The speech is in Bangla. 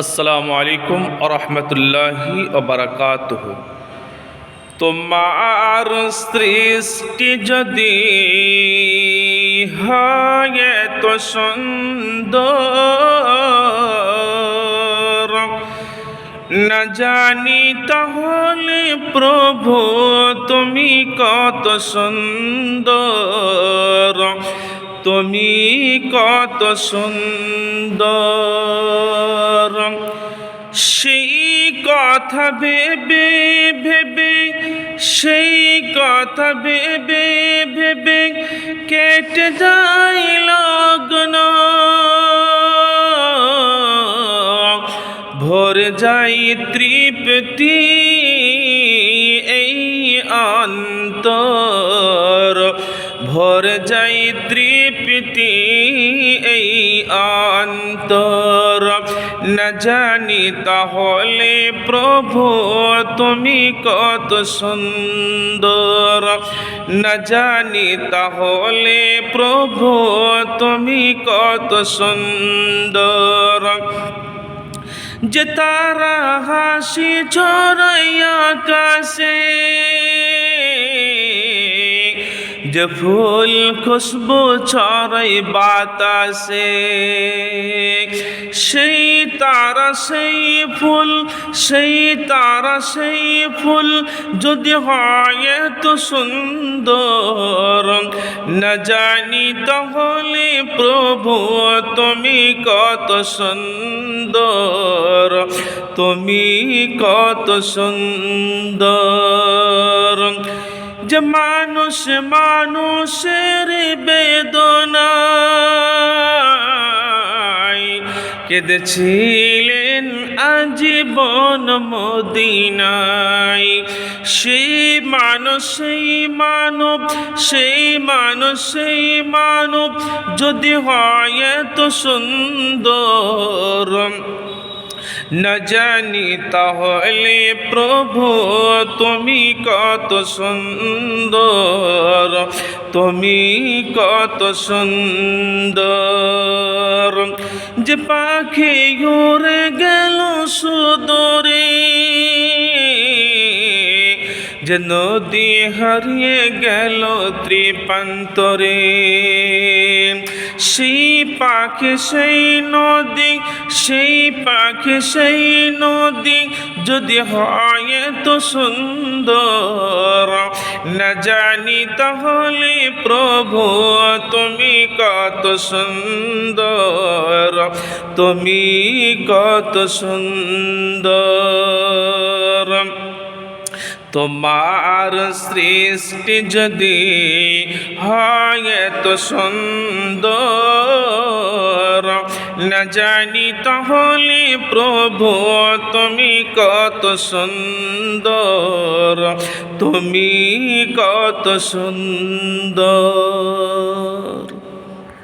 আসসালামু আলাইকুম আরহামতুল্লাহি ওবরাকাতুহ তোমার সৃষ্টি যদি হয় তো সুন্দর, না জানি তাহলে প্রভু তুমি কত সুন্দর। তুমি কত সুন্দর। সেই কথা ভেবে ভেবে, সেই কথা ভেবে ভেবে কেটে যায় লগ্ন। ভোর যাই তৃপ্তি এই অন্তর। ভোর যাই তৃপ্তি এই অন্তর। না জানি তাহলে প্রভু, তুমি কত সুন্দর। না জানি তাহলে প্রভু, তুমি কত সুন্দর। যে তারা হাসি ছড়াইয়া কাশে যে ফুল খুশবু ছড়াই বাতাসে, সেই তারা সেই ফুল, সেই তারা সেই ফুল যদি হয় তো সুন্দর। না জানি তাহলে প্রভু তুমি কত সুন্দর, তুমি কত সুন্দর। যে মানুষ, মানুষের বেদনায় কেঁদেছিলেন আজীবন মদিনায়। সেই মানুষ, সেই মানব, সেই মানুষ, সেই মানব যদি হয় এত সুন্দর না জানি তাহলে প্রভু, তুমি কত সুন্দর, তুমি কত সুন্দর। যে পাখি উড়ে গেল সুদরে, যে নদী হারিয়ে গেল ত্রিপান্তরে সেই পাখি সেই নদী, সেই পাখি সেই নদী। যদি হয় তো সুন্দর, না জানি তাহলে প্রভু, তুমি কত সুন্দর, তুমি কত সুন্দর। তোমার সৃষ্টি যদি হয় এত সুন্দর। না জানি তাহলে প্রভু, তুমি কত সুন্দর, তুমি কত সুন্দর।